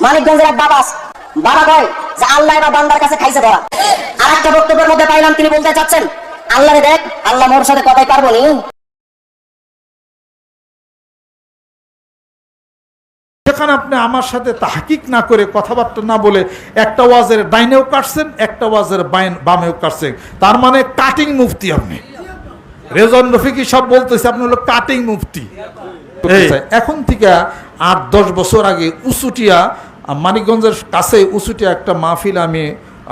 মানিকগঞ্জের এক বাবা আছে। বাবা কয় যে আল্লাহ এবার বান্দার কাছে খাইছে ধরা। আর একটা বক্তব্যের মধ্যে পাইলাম তিনি বলতে চাচ্ছেন আল্লাহরে দেখ আল্লাহ মোর সাথে কথাই পারব নি। সেখানে আপনি আমার সাথে তাহাকিক না করে কথাবার্তা না বলে একটা ওয়াজের ডাইনেও কাটছেন একটা ওয়াজের বাইন- বামেও কাটছেন। তার মানে কাটিং মুফতি আপনি। রেজন রফিকি সব বলতেছে আপনি হলো কাটিং মুফতি। এখন থেকে আট দশ বছর আগে উঁচুটিয়া আহ, মানিকগঞ্জের কাছে উঁচুটিয়া একটা মাহফিল আমি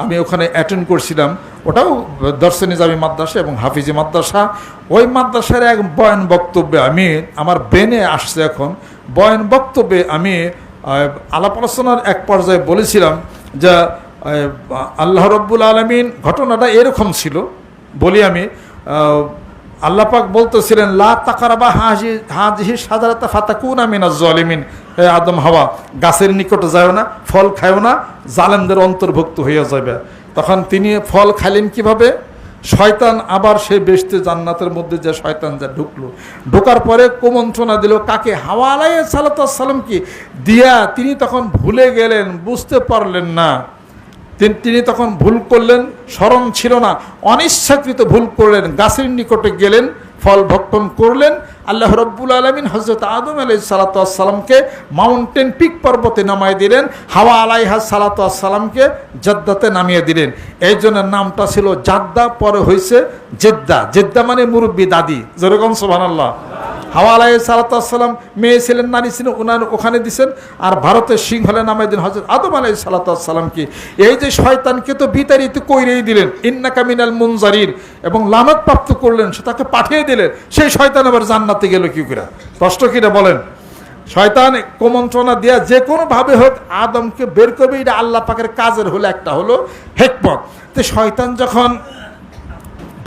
আমি ওখানে অ্যাটেন্ড করছিলাম। ওটাও দর্শনী জামি মাদ্রাসা এবং হাফিজি মাদ্রাসা। ওই মাদ্রাসার এক বয়ান বক্তব্যে আমি, আমার ব্রেনে আসছে এখন, বয়ান বক্তব্যে আমি আলাপ আলোচনার এক পর্যায়ে বলেছিলাম যে আল্লাহ রব্বুল আলমিন, ঘটনাটা এরকম ছিল, বলি আমি আহ, আল্লাহ পাক বলতেছিলেন লা হাজি আদম হাওয়া গাছের নিকটে যায় না ফল খায়ও না জালেমদের অন্তর্ভুক্ত হইয়া যাবে তখন তিনি ফল খাইলেন কীভাবে? শয়তান আবার সে বেসতে জান্নাতের মধ্যে যে শয়তান যা ঢুকলো। ঢোকার পরে কুমন্ত্রণা দিল কাকে? হাওয়া আলাই সালাতাম কি? দিয়া তিনি তখন ভুলে গেলেন বুঝতে পারলেন না। তিন- তখন ভুল করলেন, স্মরণ ছিল না। অনিচ্ছাকৃত ভুল করলেন, গাছের নিকটে গেলেন, ফল ভক্ষণ করলেন। আল্লাহ রব্বুল আলমিন হজরত আদম আলাই সালাতামকে মাউন্টেন পিক পর্বতে নামায় দিলেন, হাওয়া আলাইহা সালাতামকে জাদ্দাতে নামিয়ে দিলেন। এই জন্য নামটা ছিল জাদ্দা, পরে হয়েছে জেদ্দা। জেদ্দা মানে মুরব্বী, দাদি। যেরকম সোহান আল্লাহ হাওয়া আলাই সালাতাম মেয়ে ছিলেন নারী ছিলেন ওনার ওখানে দিছেন। আর ভারতের সিংহলে নামাই দিন হজরত আদম আলাই সালাতামকে এই যে শয়তানকে তো বিতাড়িত কইরেই দিলেন। ইন্না কামিনাল মুনজারির এবং লানত প্রাপ্ত করলেন, সে তাকে পাঠিয়ে দিলেন। সেই শয়তান আবার জান্নাতে গেল কি করে? কষ্ট কিনা বলেন? শয়তান কুমন্ত্রণা দেয়া যে কোনোভাবে হোক, আদমকে বের করবে, এটা আল্লাহ পাকের কাজের হলো একটা হলো হেকমত। তো শয়তান যখন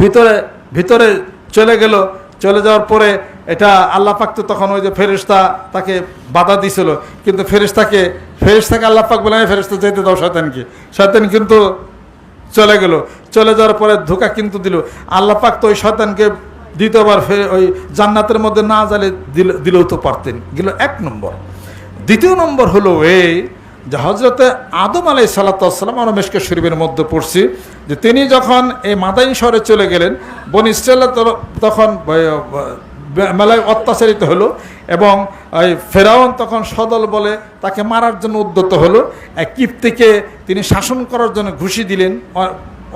ভিতরে ভিতরে চলে গেল, চলে যাওয়ার পরে এটা আল্লাহ পাক তো তখন ওই যে ফেরিস্তা তাকে বাধা দিছিল। কিন্তু ফেরিস্তাকে ফেরিস্তাকে আল্লাহ পাক বলে ফেরিস্তা যেতে দাও শয়তানকে। শয়তান কিন্তু চলে গেল। চলে যাওয়ার পরে ধোকা কিন্তু দিল। আল্লাহ পাক তো ওই শয়তানকে দ্বিতীয়বার ফের, ওই জান্নাতের মধ্যে না জালে দিল দিলেও তো পারতেন। গেল এক নম্বর। দ্বিতীয় নম্বর হলো এই যে হজরতে আদম আলাই সাল্লাতাম আমরা মেশকে শরীফের মধ্যে পড়ছি যে তিনি যখন এই মাদাইন শহরে চলে গেলেন, বন ইসরায়েল তখন মেলায় অত্যাচারিত হলো এবং ফেরাউন তখন সদল বলে তাকে মারার জন্য উদ্যত হলো। কিপ্তিকে তিনি শাসন করার জন্য ঘুষি দিলেন।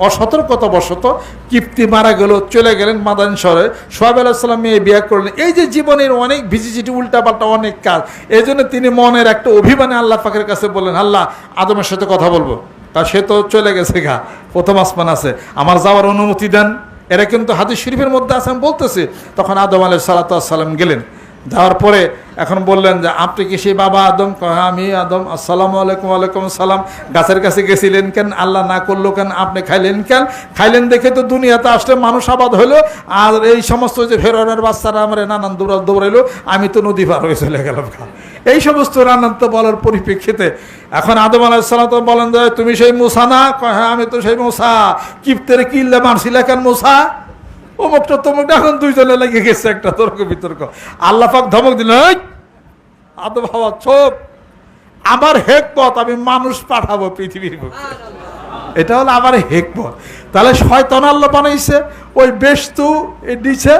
অসতর্কতাবশত কিপ্তি মারা গেল, চলে গেলেন মাদান শহরে। সোহাব আলাহিসাল্লাম মেয়ে বিয়ে করলেন। এই যে জীবনের অনেক ভিজিচিটি উল্টাপাল্টা অনেক কাজ এই জন্য তিনি মনের একটা অভিমানে আল্লাহ পাকের কাছে বললেন, আল্লাহ, আদমের সাথে কথা বলব। তা সে তো চলে গেছে গা, প্রথম আসমান আছে। আমার যাওয়ার অনুমতি দেন। এরা কিন্তু হাদিস শরীফের মধ্যে আসাম বলতেছে। তখন আদম আলাই সালাতাম গেলেন। যাওয়ার পরে এখন বললেন যে আপনি কি সেই বাবা আদম? হ্যাঁ, আমি আদম। আসসালামু আলাইকুম আলাইকুম সালাম গাছের কাছে গেছিলেন কেন? আল্লাহ না করল কেন? আপনি খাইলেন কেন? খাইলেন দেখে তো দুনিয়াতে আসলে মানুষ আবাদ হলো। আর এই সমস্ত যে ফেরনের বাচ্চারা আমার নানান দৌড়া দৌড়াইলো আমি তো নদী পার হয়ে চলে গেলাম এই সমস্ত রান্নান্ত বলার পরিপ্রেক্ষিতে এখন আদম আলাহিসাল্লাম তো বলেন যে তুমি সেই মুসা না? হ্যাঁ আমি তো সেই মুসা। কিপ্তের কিল্লে মারছিলে কেন মুসা? অমুকটা তমুকটা এখন দুইজনে লেগে গেছে একটা তর্ক বিতর্ক। আল্লাহ পাক ধমক দিল "এই, আদম হাওয়া চোপ আমার হেকমত আমি মানুষ পাঠাবো পৃথিবীর বুকে। এটা হলো আমার হেকমত। তাহলে শয়তান আল্লাহ বানাইছে ওই বেস্তু এ দিছে।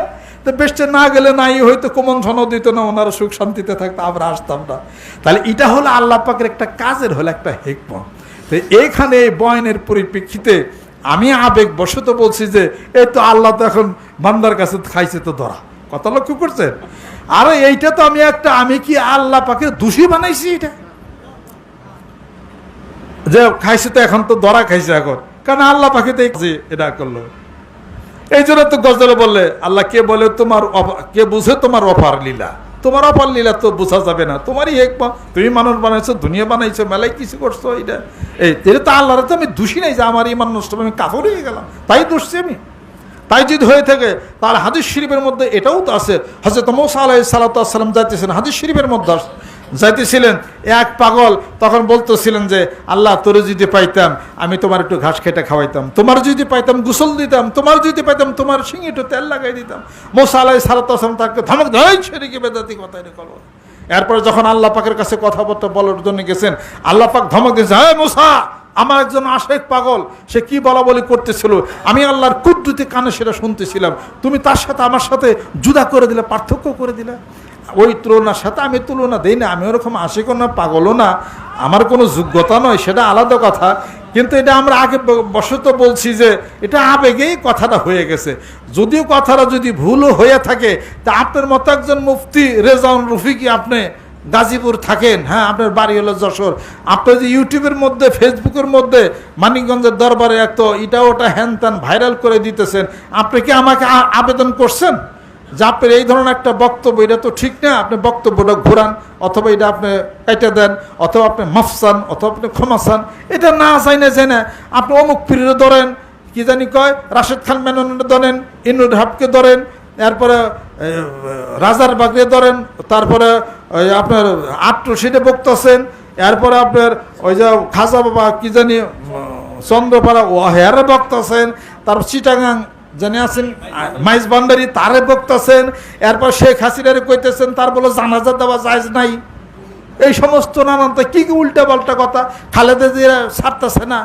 তো বেস্টে না গেলে নাই হয়তো কোমন ধন দিত না ওনারা সুখ শান্তিতে থাকতো আমরা আসতাম না। তাহলে এটা হলো আল্লাহ পাকের একটা কাজের হলো একটা হেকমত। তো এইখানে এই বয়নের পরিপ্রেক্ষিতে আমি আবেগ বশত বলছি যে এই তো আল্লাহ তো এখন বান্দার কাছে খাইছে তো ধরা। কথা লক্ষ্য করছেন? আর এইটা তো আমি একটা, আমি কি আল্লাহ পাকে দোষী বানাইছি এটা? যে খাইছে তো এখন তো ধরা খাইছে এখন। কারণ আল্লাহ পাখি তো এটা করল? এই জন্য তো গজলে বললে, আল্লাহ কে বলে তোমার কে বুঝে তোমার অফার লীলা? তোমার পাল্লিলা লীলা তো বোঝা যাবে না। তোমারই এক তুমি মানুষ বানাইছো, দুনিয়া বানাইছো মেলাই কিছু করছ এটা এই এটা তো আল্লাহ তো আমি দোষী নাই যে আমার ইমান নষ্ট আমি কাফর হয়ে গেলাম। তাই দোষছি আমি। তাই যদি হয়ে থাকে তার হাদিস শরীফের মধ্যে এটাও তো আছে। হজরত মৌসা আলাই সালাতাম যাইতেছেন, হাদিস শরীফের মধ্যে আস- যাইতেছিলেন এক পাগল, তখন বলতেছিলেন যে, আল্লাহ, তোর যদি পাইতাম, আমি তোমার একটু ঘাস খেটে খাওয়াইতাম। তোমার যদি পাইতাম, গোসল দিতাম। তোমার যদি পাইতাম, তোমার সিং একটু তেল লাগাই দিতাম। মোসা আলাই সালাতাম তাকে ধমক ধরে সেদিকে বেদাতি কথা এরপরে যখন আল্লাহ পাকের কাছে কথাবার্তা বলার জন্য গেছেন, আল্লাহ পাক ধমক দিয়েছে হ্যাঁ মুসা, আমার একজন আশেক পাগল, সে কি বলা বলি করতেছিল? আমি আল্লাহর কুদ্দুতি কানে সেটা শুনতেছিলাম। তুমি তার সাথে আমার সাথে জুদা করে দিলে, পার্থক্য করে দিলে? ওই তুলনার সাথে আমি তুলনা দিই না, আমি ওরকম আশেকও না, পাগলও না, আমার কোনো যোগ্যতা নয়, সেটা আলাদা কথা। কিন্তু এটা আমরা আগে বশত বলছি যে এটা আবেগেই কথাটা হয়ে গেছে। যদিও কথাটা যদি ভুলও হয়ে থাকে, তা আপনার মতো একজন মুফতি রেজাউন রফিকি আপনি গাজীপুর থাকেন? হ্যাঁ আপনার বাড়ি হলো যশোর। আপনি যে ইউটিউবের মধ্যে, ফেসবুকের মধ্যে, মানিকগঞ্জের দরবারে এক তো এটা ওটা হ্যান ভাইরাল করে দিতেছেন, আপনি কি আমাকে আবেদন করছেন? আপনার এই ধরনের একটা বক্তব্য, এটা তো ঠিক না, আপনি বক্তব্যটা ঘোরান, অথবা এটা আপনি কেটে দেন, অথবা আপনি মাফসান অথবা আপনি ক্ষমাসান এটা না চাই না চাই না আপনি অমুক পীরের ধরেন, কি জানি কয়, রাশেদ খান মেননের ধরেন, ইনুর হাবকে ধরেন, এরপরে রাজার বাগরে ধরেন, তারপরে আপনার আট্রশিটে বক্তাছেন এরপরে আপনার ওই যে খাজা বাবা, কি জানি চন্দ্রপাড়া, ও হেয়ারে বক্তাছেন তারপর চিটাগাং জানি আছেন? মাইজ ভান্ডারি তারে বক্তাছেন, এরপর শেখ হাসিনারে কইতেছেন, তার বলে জানাজা দেওয়া যায় নাই। এই সমস্ত নানান কি কি উল্টা পাল্টা কথা? খালেদা জিয়া ছাড়তেছে না।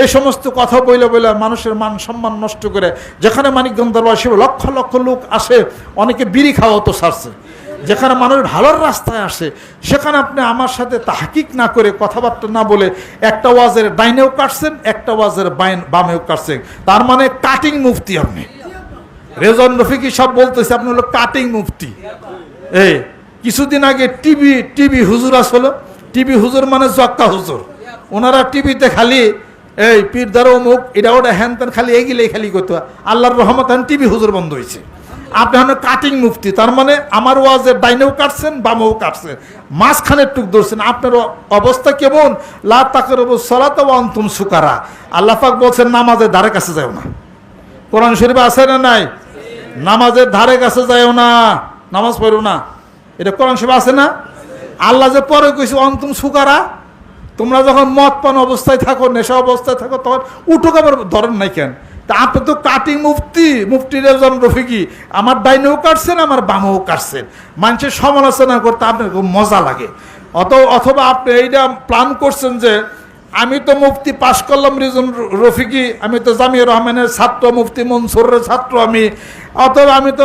এই সমস্ত কথা বইলে বইলে মানুষের মান সম্মান নষ্ট করে, যেখানে মানিকগঞ্জ দরবার শিব লক্ষ লক্ষ লোক আসে, অনেকে বিড়ি খাওয়া তো সারছে যেখানে মানুষ ভালোর রাস্তায় আসে, সেখানে আপনি আমার সাথে তাহাকিক না করে কথাবার্তা না বলে একটা ওয়াজের ডাইনেও কাটছেন, একটা ওয়াজের বাইন বামেও কাটছেন। তার মানে কাটিং মুফতি আপনি। রেজন রফিকি সব বলতেছে? আপনি হলো কাটিং মুফতি। এই, কিছুদিন আগে টিভি টিভি হুজুর আসলো। টিভি হুজুর মানে জক্কা হুজুর। ওনারা টিভিতে খালি, এই পীরদার অমুক, এটা ওটা, হ্যান ত্যান খালি এগিলেই খালি করতো আল্লাহর রহমত হ্যান টিভি হুজুর বন্ধ হয়েছে আপনি হন কাটিং মুফতি, তার মানে আমার ওয়াজের ডাইনেও কাটছেন, বামেও কাটছেন। মাঝখানের টুক ধরছেন। আপনার অবস্থা কেমন? লা তাকের সলাত অন্তুম সুকারা। আল্লাহ পাক বলছেন, নামাজের ধারে কাছে যাও না। কোরআন শরীফ আছে না নাই? নামাজের ধারে কাছে যাইও না। নামাজ পড়ো না। এটা কোরআন শরীফ আছে না? আল্লাহ যে পরে কইছে, অন্তুম সুকারা। তোমরা যখন মদ পান অবস্থায় থাকো, নেশা অবস্থায় থাকো, তখন উঠো আবার ধরেন নাই কেন? তা আপনি তো কাটিং মুফতি মুফতি রেজন রফিকি। আমার ডাইনেও কাটছেন, আমার বামেও কাটছেন। মানুষের সমালোচনা করতে আপনার খুব মজা লাগে। অত অথবা আপনি এইটা প্ল্যান করছেন যে আমি তো মুফতি পাশ করলাম রিজন রফিকি, আমি তো জামিউর রহমানের ছাত্র, মুফতি মনসুরের ছাত্র আমি। অথবা আমি তো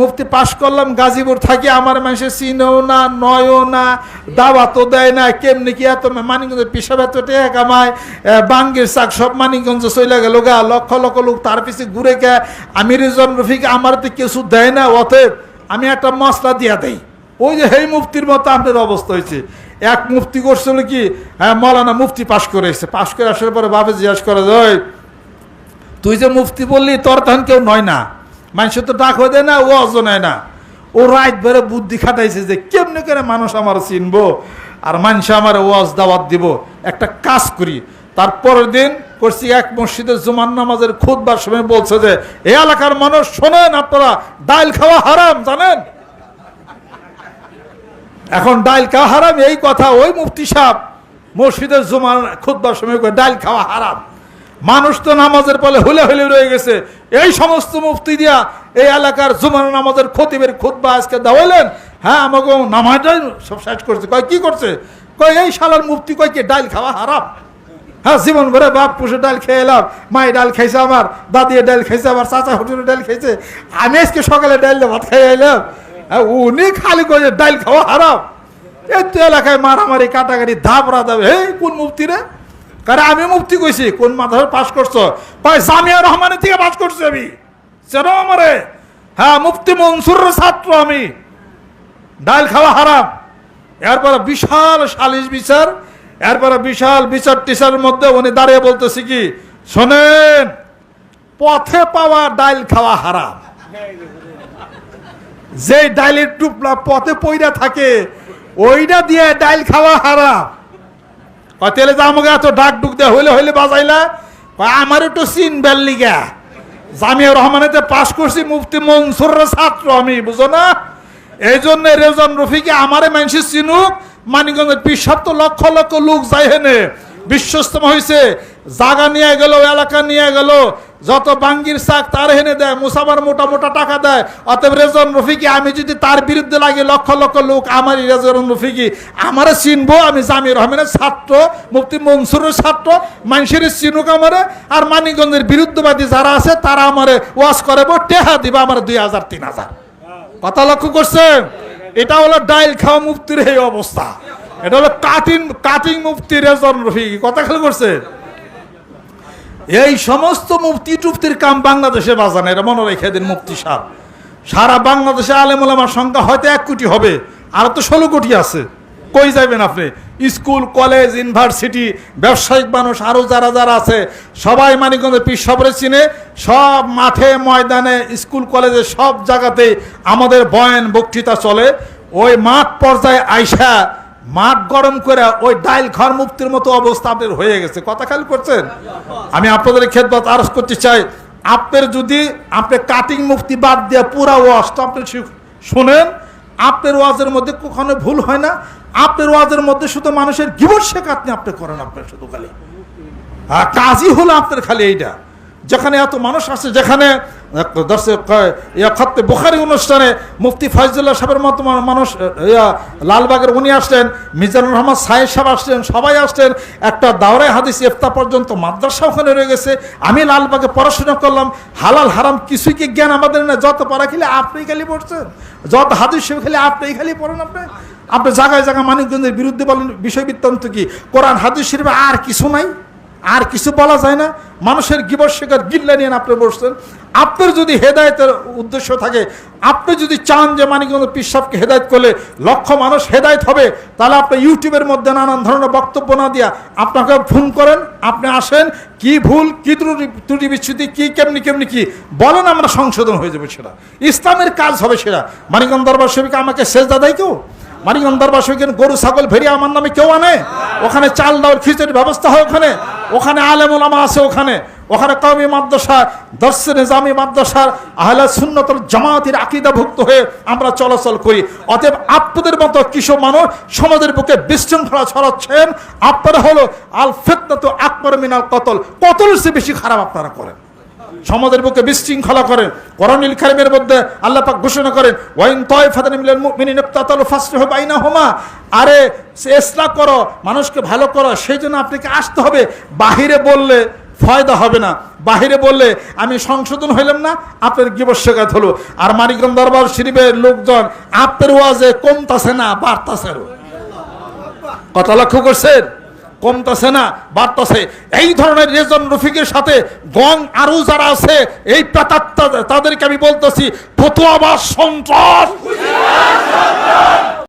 মুফতি পাশ করলাম, গাজীপুর থাকি আমার মানুষের চিনেও না, নয়ও না, দাওয়াতও দেয় না, কেমনি কি এত মানিকগঞ্জ পিসাব এত টেকা কামায় বাঙ্গির চাক সব মানিকগঞ্জ চলে গেল গা, লক্ষ লক্ষ লোক তার পিছে ঘুরে গে আমি রিজন রফিকি, আমার তো কিছু দেয় না, অতএব আমি একটা মশলা দিয়া দেই। ওই যে হেই মুফতির মতো আপনার অবস্থা হয়েছে এক মুফতি করছিল কি? হ্যাঁ মৌলানা মুফতি পাশ করে এসছে। পাশ করে আসার পরে বাবে জিজ্ঞাসা করে "ওই, তুই যে মুফতি বললি তোর তখন কেউ নয় না। মানুষের তো ডাক হয়ে দেয় না ও অজ নেয় না। ও রাত ভরে বুদ্ধি খাটাইছে যে কেমনি করে মানুষ আমার চিনবো? আর মানুষ আমার ওয়াজ দাওয়াত দিব। একটা কাজ করি। তারপরের দিন করছি এক মসজিদের জুমান নামাজের খুদবার সময় বলছে যে এই এলাকার মানুষ শোনেন আপনারা ডাইল খাওয়া হারাম জানেন? এখন ডাইল খাওয়া হারাম, এই কথা ওই মুফতি সাহেব মসজিদের জুমার খুদ্বার সময় ডাইল খাওয়া হারাম। মানুষ তো নামাজের পরে হুলে হুলে রয়ে গেছে। এই সমস্ত মুফতি দিয়া এই এলাকার জুমার নামাজের খতিবের খুদ্া আজকে দেওয়ালেন। হ্যাঁ আমাকে নামাজটাই সব শেষ করছে। কয়, কি করছে? কয়, এই শালার মুফতি কয় কি ডাইল খাওয়া হারাম? হ্যাঁ জীবন ভরে বাপ পুষে ডাল খেয়ে এলাম। মায়ের ডাল খাইছে আমার দাদিয়ে ডাল খাইছে আমার, চাচা হুটুরে ডাল খাইছে। আমি আজকে সকালে ডাল ভাত খাই এলাম। উনি খালি করে ডাল খাওয়া হারাম। এই তো এলাকায় মারামারি, কাটাকাটি ধাপড়া দাবে হে কোন মুফতি রে? কারে আমি মুফতি কইছি? কোন মাথায় পাশ করছ? কয়, জামিয়া রহমানের থেকে পাশ করছি আমি। চেনো আমারে? হ্যাঁ মুফতি মনসুরের ছাত্র আমি। ডাল খাওয়া হারাম। এরপরে বিশাল সালিশ বিচার। এরপরে বিশাল বিচার টিচারের মধ্যে উনি দাঁড়িয়ে বলতেছি কি, শোনেন, পথে পাওয়া ডাইল খাওয়া হারাম। যে ডাইলের টুপলা পথে পইরা থাকে ওইটা দিয়ে ডাইল খাওয়া কয় তেলে আমাকে এত ডাক ডুক দেয়া হইলে হইলে বাজাইলা? আমার একটু চিন বেল্লিগা জামিয়া রহমানেতে পাশ করছি, মুফতি মনসুরের ছাত্র আমি, বুঝো না? এই জন্য রেজন রফিকে আমারে মানুষের চিনুক মানিগঞ্জের পিসাব তো লক্ষ লক্ষ লোক যায় হেনে বিশ্বস্তম হয়েছে জাগা নিয়ে গেল, এলাকা নিয়ে গেল, যত বাঙ্গির শাক তার হেনে দেয় মুসাবার মোটা মোটা টাকা দেয়। অতএব রেজন রফিকি, আমি যদি তার বিরুদ্ধে লাগি লক্ষ লক্ষ লোক, আমারই রেজন রফিকি। আমারে চিনবো, আমি জামির রহমানের ছাত্র, মুফতি মনসুরের ছাত্র মানুষের চিনুক আমারে, আর মানিকগঞ্জের বিরুদ্ধবাদী যারা আছে, তারা আমারে ওয়াশ করাবো টেহা দিবা আমার দুই হাজার, তিন হাজার। কথা লক্ষ্য করছেন? এটা হলো ডাইল খাওয়া মুক্তির এই অবস্থা। এটা হলো কাটিং কাটিং মুফতি রেজন রফিকি। কথা খেয়াল করছে এই সমস্ত মুফতি টুফতির কাম বাংলাদেশে বাজানো, এটা মনে রেখে দিন মুফতি সাহ সারা বাংলাদেশে আলেমুলামার সংখ্যা হয়তো এক কোটি হবে, আর তো ষোলো কোটি আছে। কই যাবেন আপনি? স্কুল, কলেজ, ইউনিভার্সিটি, ব্যবসায়িক মানুষ আরও যারা যারা আছে, সবাই মানিকগঞ্জের পীর সবরে চিনে, সব মাঠে, ময়দানে, স্কুল, কলেজে, সব জায়গাতেই আমাদের বয়ান বক্তৃতা চলে। ওই মাঠ পর্যায়ে আইসা মাঠ গরম করে ওই ডাইল ঘর মুক্তির মতো অবস্থা আপনার হয়ে গেছে। কথা খেয়াল করছেন? আমি আপনাদের খেদমত আরজ করতে চাই। আপনার যদি আপনি কাটিং মুক্তি বাদ দিয়ে পুরা ওয়াজটা আপনি শুনেন, আপনার ওয়াজের মধ্যে কখনো ভুল হয় না। আপনার ওয়াজের মধ্যে শুধু মানুষের গিবর শেখাতনি আপনি করেন আপনার শুধু খালি। হ্যাঁ কাজই হলো আপনার খালি এইটা। যেখানে এত মানুষ আছে, যেখানে খত্তে বুখারি অনুষ্ঠানে মুফতি ফয়জুল্লাহ সাহেবের মতো মানুষ ইয়া, লালবাগের উনি আসলেন মিজানুর রহমান সাহেব সাহেব আসলেন সবাই আসলেন একটা দাওরাই হাদিস ইফতা পর্যন্ত মাদ্রাসা ওখানে রয়ে গেছে। আমি লালবাগে পড়াশোনা করলাম হালাল হারাম কিছুই কি জ্ঞান আমাদের না? যত পড়া খেলে আপনি খালি পড়ছেন যত হাদিস সাহেব খেলে আপনি খালি পড়েন আপনি। আপনি জায়গায় জায়গায় মানিকগঞ্জের বিরুদ্ধে বলেন বিষয় বৃত্তান্ত কি? কোরআন হাদিস শরীফে আর কিছু নাই? আর কিছু বলা যায় না। মানুষের গিবর শেখার গিল্লা নিয়ে আপনি বসছেন। আপনার যদি হেদায়তের উদ্দেশ্য থাকে, আপনি যদি চান যে মানিকগঞ্জ পিসাবকে হেদায়ত করলে লক্ষ মানুষ হেদায়ত হবে, তাহলে আপনি ইউটিউবের মধ্যে নানান ধরনের বক্তব্য না দিয়া আপনাকে ফোন করেন, আপনি আসেন, কি ভুল, কি ত্রুটি ত্রুটি বিচ্ছুতি কি কেমনি কেমনি, কি বলেন, আমরা সংশোধন হয়ে যাবে সেটা। ইসলামের কাজ হবে সেটা। মানিকগঞ্জ দরবার শরীফকে আমাকে শেষ দাদাই কেউ? মানিকগঞ্জ দরবার শরীফ গরু, ছাগল ভেরিয়ে আমার নামে কেউ আনে? ওখানে চাল ডাউল খিচুড়ির ব্যবস্থা হয় ওখানে? ওখানে আলেম ওলামা আছে ওখানে? ওখানে কওমি মাদ্রাসা দর্শে নিজামি মাদ্রাসার, আহলে সুন্নতর জামাতের আকিদাভুক্ত হয়ে আমরা চলাচল করি। অতএব আপনাদের মতো কিছু মানুষ সমাজের বুকে বিশৃঙ্খলা ছড়াচ্ছেন। আপনারা হলো আল ফেতনাত আকবর মিনাল কতল। কতল সে বেশি খারাপ আপনারা করেন। সমাজের বুকে বিশৃঙ্খলা করেন। করণিল কারিমের মধ্যে আল্লাহ পাক ঘোষণা করেন, ওয়াইন তয় ফাদান মিলাল মুমিনিন ইফতাতালু ফাসরিহু বাইনাহুমা। আরে ইসলাহ করো, মানুষকে ভালো করো সেই জন্য আপনাকে আসতে হবে। বাহিরে বললে ফয়দা হবে না। বাহিরে বললে, আমি সংশোধন হইলাম না, আপনার গিবস্যকাত হলো। আর মানিকগঞ্জ দরবার শরীফের লোকজন, আপনার ওয়াজে কমতাছে না, বাড়তাছে। কথা লক্ষ্য করছেন? কমতেছে না, বাড়তেছে। এই ধরনের রেজন রফিকের সাথে গং আরও যারা আছে, এই তাদেরকে আমি বলতেছি, ফতুয়াবাস সন্ত্রাস।